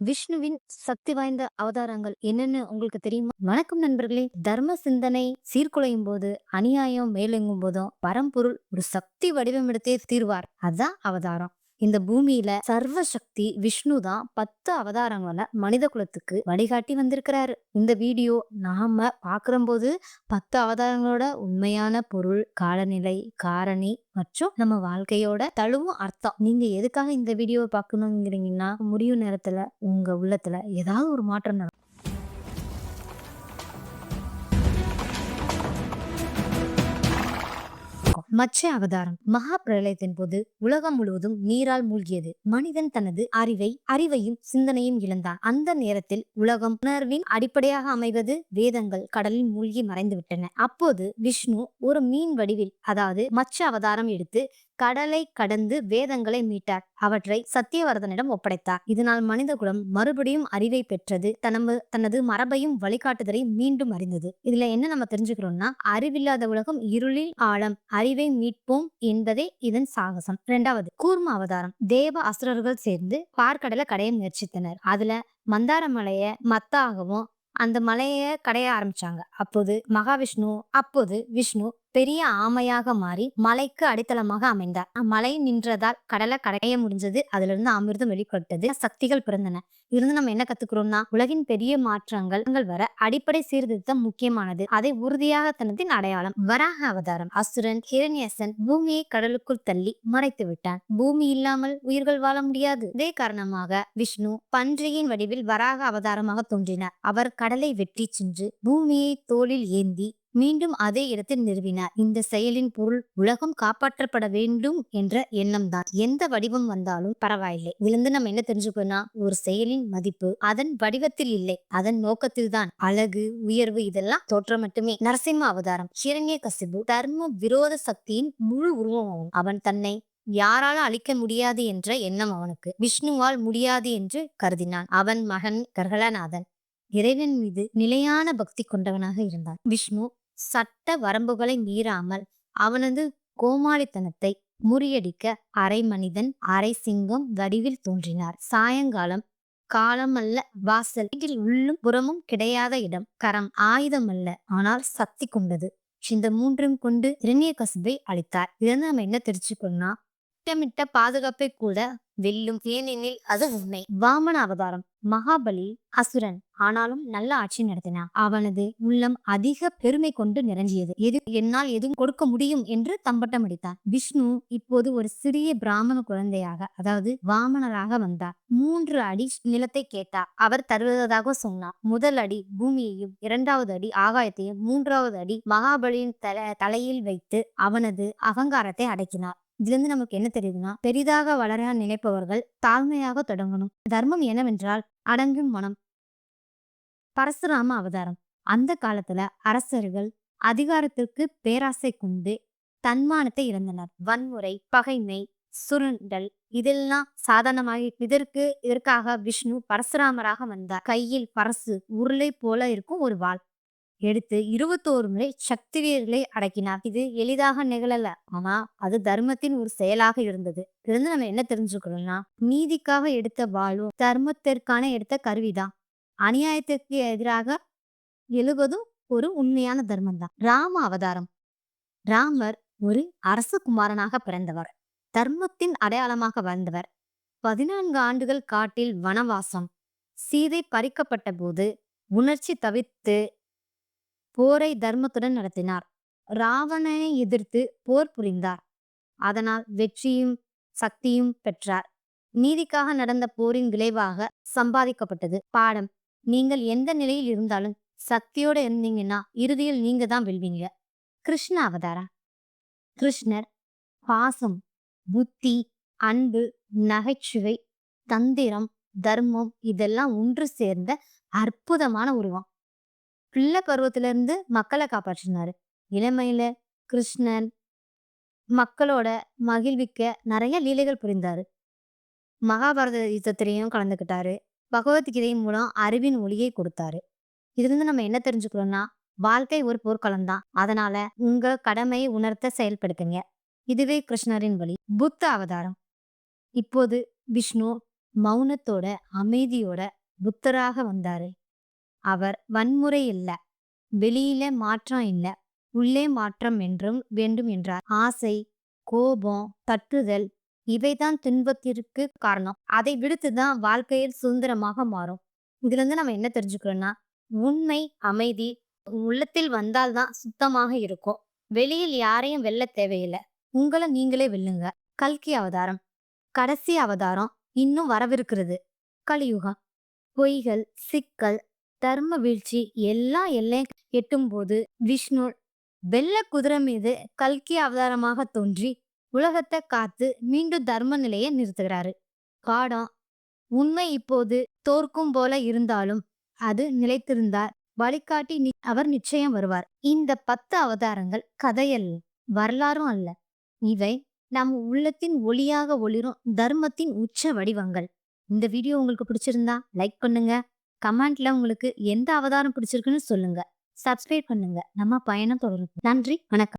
விஷ்ணுவின் சக்தி வாய்ந்த அவதாரங்கள் என்னென்னு உங்களுக்கு தெரியுமா? வணக்கம் நண்பர்களே. தர்ம சிந்தனை சீர்குலையும் போது அநியாயம் மேலெங்கும் போதும் பரம்பொருள் ஒரு சக்தி வடிவம் எடுத்தே தீர்வார். அதுதான் அவதாரம். இந்த பூமியில சர்வசக்தி விஷ்ணு தான் பத்து அவதாரங்களை மனித குலத்துக்கு வழிகாட்டி வந்திருக்கிறாரு. இந்த வீடியோ நாம பாக்குறம்போது பத்து அவதாரங்களோட உண்மையான பொருள் காலநிலை காரணி மற்றும் நம்ம வாழ்க்கையோட தழுவும் அர்த்தம். நீங்க எதுக்காக இந்த வீடியோவை பார்க்கணுங்கிறீங்கன்னா முடிவு நேரத்துல உங்க உள்ளத்துல ஏதாவது ஒரு மாற்றம் மச்ச அவதாரம் மகா பிரளயத்தின் போது உலகம் முழுவதும் நீரால் மூழ்கியது. மனிதன் தனது அறிவை அறிவையும் சிந்தனையும் இழந்தான். அந்த நேரத்தில் உலகம் உணர்வின் அடிப்படையாக அமைவது வேதங்கள் கடலில் மூழ்கி மறைந்து விட்டன அப்போது விஷ்ணு ஒரு மீன் வடிவில் அதாவது மச்ச அவதாரம் எடுத்து கடலை கடந்து வேதங்களை மீட்டார். அவற்றை சத்தியவரதனிடம் ஒப்படைத்தார். இதனால் மனித குலம் மறுபடியும் அறிவை பெற்றது. தனது தனது மரபையும் வழிகாட்டுதலை மீண்டும் அறிந்தது. இதுல என்ன நம்ம தெரிஞ்சுக்கிறோம்னா அறிவில்லாத உலகம் இருளில் ஆழம் அறிவை மீட்போம் என்பதே இதன் சாகசம். இரண்டாவது கூர்ம அவதாரம். தேவ அசுரர்கள் சேர்ந்து பார்க்கடலை கடைய முயற்சித்தனர். அதுல மந்தார மலைய மத்தாகவும் அந்த மலையை கடைய ஆரம்பிச்சாங்க. அப்போது மகாவிஷ்ணு அப்போது விஷ்ணு பெரிய ஆமையாக மாறி மலைக்கு அடித்தளமாக அமைந்தார். மலை நின்றதால் கடலை கடைய முடிஞ்சது. அதுல இருந்து அமிர்தம் வெளிப்பட்டது. சக்திகள் பிறந்தன. இருந்து நம்ம என்ன கத்துக்கிறோம்னா உலகின் பெரிய மாற்றங்கள் வர அடிப்படை சீர்திருத்தம் முக்கியமானது. அதை உறுதியாக தனதின் அடையாளம் வராக அவதாரம். அசுரன் ஹிரண்யசன் பூமியை கடலுக்குள் தள்ளி மறைத்து விட்டான். பூமி இல்லாமல் உயிர்கள் வாழ முடியாது. இதே காரணமாக விஷ்ணு பன்றியின் வடிவில் வராக அவதாரமாக தோன்றினார். அவர் கடலை வெட்டி சென்று பூமியை தோளில் ஏந்தி மீண்டும் அதே இடத்தில் நிறுவினார். இந்த செயலின் பொருள் உலகம் காப்பாற்றப்பட வேண்டும் என்ற எண்ணம் தான். எந்த வடிவம் வந்தாலும் பரவாயில்லை. இதிலிருந்து நம்ம என்ன தெரிஞ்சுக்கணும்னா ஒரு செயலின் மதிப்பு அதன் வடிவத்தில் இல்லை. அதன் நோக்கத்தில் தான் அழகு உயர்வு இதெல்லாம் தோற்றம் மட்டுமே. நரசிம்ம அவதாரம் ஹிரண்ய கசிபு தர்ம விரோத சக்தியின் முழு உருவமாகும். அவன் தன்னை யாரால அழிக்க முடியாது என்ற எண்ணம் அவனுக்கு. விஷ்ணுவால் முடியாது என்று கருதினான். அவன் மகன் கர்கலநாதன். இறைவன் மீது நிலையான பக்தி கொண்டவனாக இருந்தான். விஷ்ணு சட்ட வரம்புகளை மீறாமல் அவனது கோமாளித்தனத்தை முறியடிக்க அரை மனிதன் அரை சிங்கம் வடிவில் தோன்றினார். சாயங்காலம் காலமல்ல வாசல் இதில் உள்ளும் புறமும் கிடையாத இடம். கரம் ஆயுதம் அல்ல ஆனால் சக்தி கொண்டது. இந்த மூன்றும் கொண்டு இரணிய கசுபை அளித்தார். இதிலிருந்து நம்ம என்ன தெரிஞ்சுக்கணும்னா திட்டமிட்ட பாதுகாப்பை கூட வெல்லும். ஏனெனில் அது உண்மை. வாமன அவதாரம். மகாபலி அசுரன் ஆனாலும் நல்ல ஆட்சி நடத்தினான் அவனது உள்ளம் அதிக பெருமை கொண்டு நிறைஞ்சியது எது என்னால் எதுவும் கொடுக்க முடியும் என்று தம்பட்டம் அடித்தான். விஷ்ணு இப்போது ஒரு சிறிய பிராமண குழந்தையாக அதாவது வாமனராக வந்தார். மூன்று அடி நிலத்தை கேட்டார் அவர் தருவதாக சொன்னார். முதல் அடி பூமியையும் இரண்டாவது அடி ஆகாயத்தையும் மூன்றாவது அடி மகாபலியின் தல தலையில் வைத்து அவனது அகங்காரத்தை அடக்கினார். இதுலேருந்து நமக்கு என்ன தெரியுதுன்னா பெரிதாக வளர நினைப்பவர்கள் தாழ்மையாக தொடங்கணும். தர்மம் என்னவென்றால் அடங்கும் மனம். பரசுராம அவதாரம். அந்த காலத்துல அரசர்கள் அதிகாரத்திற்கு பேராசை கொண்டு தன்மானத்தை இழந்தனர். வன்முறை பகைமை சுருண்டல் இதெல்லாம் சாதாரணமாகி இதற்கு இதற்காக விஷ்ணு பரசுராமராக வந்தார். கையில் பரசு உருளை போல இருக்கும் ஒரு வாள். எடுத்து இருபத்தோரு முறை சக்தி வீரர்களை அடக்கினார். இது எளிதாக நிகழல. ஆனா அது தர்மத்தின் ஒரு செயலாக இருந்தது. இருந்து நம்ம என்ன தெரிஞ்சுக்கணும்னா நீதிக்காக எடுத்த வாழ்வும் தர்மத்திற்கான எடுத்த கருவிதான் அநியாயத்திற்கு எதிராக எழுவதும் ஒரு உண்மையான தர்மம் தான் ராம அவதாரம். ராமர் ஒரு அரச குமாரனாக பிறந்தவர். தர்மத்தின் அடையாளமாக வந்தவர். பதினான்கு ஆண்டுகள் காட்டில் வனவாசம். சீதை பறிக்கப்பட்ட போது உணர்ச்சி தவிர்த்து போரை தர்மத்துடன் நடத்தினார். ராவணனை எதிர்த்து போர் புரிந்தார். அதனால் வெற்றியும் சக்தியும் பெற்றார். நீதிக்காக நடந்த போரின் விளைவாக சம்பாதிக்கப்பட்டது. பாடம். நீங்கள் எந்த நிலையில் இருந்தாலும் சக்தியோட இருந்தீங்கன்னா இறுதியில் நீங்க தான் வெல்வீங்க. கிருஷ்ண அவதாரா கிருஷ்ணர் பாசம் புத்தி அன்பு நகைச்சுவை தந்திரம் தர்மம் இதெல்லாம் ஒன்று சேர்ந்த அற்புதமான உருவம். பிள்ளை பருவத்திலிருந்து மக்களை காப்பாற்றினாரு. இளமையில கிருஷ்ணன் மக்களோட மகிழ்விக்க நிறைய லீலைகள் புரிந்தாரு. மகாபாரத யுத்தத்திலையும் கலந்துக்கிட்டாரு. பகவத்கீதை மூலம் அறிவின் ஒளியை கொடுத்தாரு. இதுலேருந்து நம்ம என்ன தெரிஞ்சுக்கிறோம்னா வாழ்க்கை ஒரு போர்க்களம் தான் அதனால உங்க கடமையை உணர்த்த செயல்படுத்துங்க. இதுவே கிருஷ்ணரின் வழி. புத்த அவதாரம். இப்போது விஷ்ணு மௌனத்தோட அமைதியோட புத்தராக வந்தாரு. அவர் வன்முறை இல்ல. வெளியில மாற்றம் இல்ல. உள்ளே மாற்றம் என்றும் வேண்டும் என்றார். ஆசை கோபம் தட்டுதல் இவைதான் துன்பத்திற்கு காரணம். அதை விடுத்துதான் வாழ்க்கையில் சுதந்திரமாக மாறும். இதுல இருந்து நம்ம என்ன தெரிஞ்சுக்கிறோம்னா உண்மை அமைதி உள்ளத்தில் வந்தால்தான் சுத்தமாக இருக்கும். வெளியில் யாரையும் வெல்ல தேவையில்லை. உங்களை நீங்களே வெல்லுங்க. கல்கி அவதாரம். கடைசி அவதாரம் இன்னும் வரவிருக்கிறது. கலியுகம். பொய்கள் சிக்கல் தர்ம வீழ்ச்சி எல்லாம் எல்லையும் எட்டும்போது விஷ்ணு வெள்ள குதிரை மீது கல்கி அவதாரமாக தோன்றி உலகத்தை காத்து மீண்டும் தர்ம நிலையை நிறுத்துகிறாரு. காடம் உண்மை இப்போது தோற்கும் போல இருந்தாலும் அது நிலைத்திருந்தார் வழிகாட்டி அவர் நிச்சயம் வருவார். இந்த பத்து அவதாரங்கள் கதையல்ல வரலாறும் அல்ல. இவை நம் உள்ளத்தின் ஒளியாக ஒளிரும் தர்மத்தின் உச்ச வடிவங்கள். இந்த வீடியோ உங்களுக்கு பிடிச்சிருந்தா லைக் பண்ணுங்க கமெண்ட்ல உங்களுக்கு எந்த அவதாரம் பிடிச்சிருக்குன்னு சொல்லுங்க. சப்ஸ்கிரைப் பண்ணுங்க. நம்ம பயணம் தொடரும். நன்றி. வணக்கம்.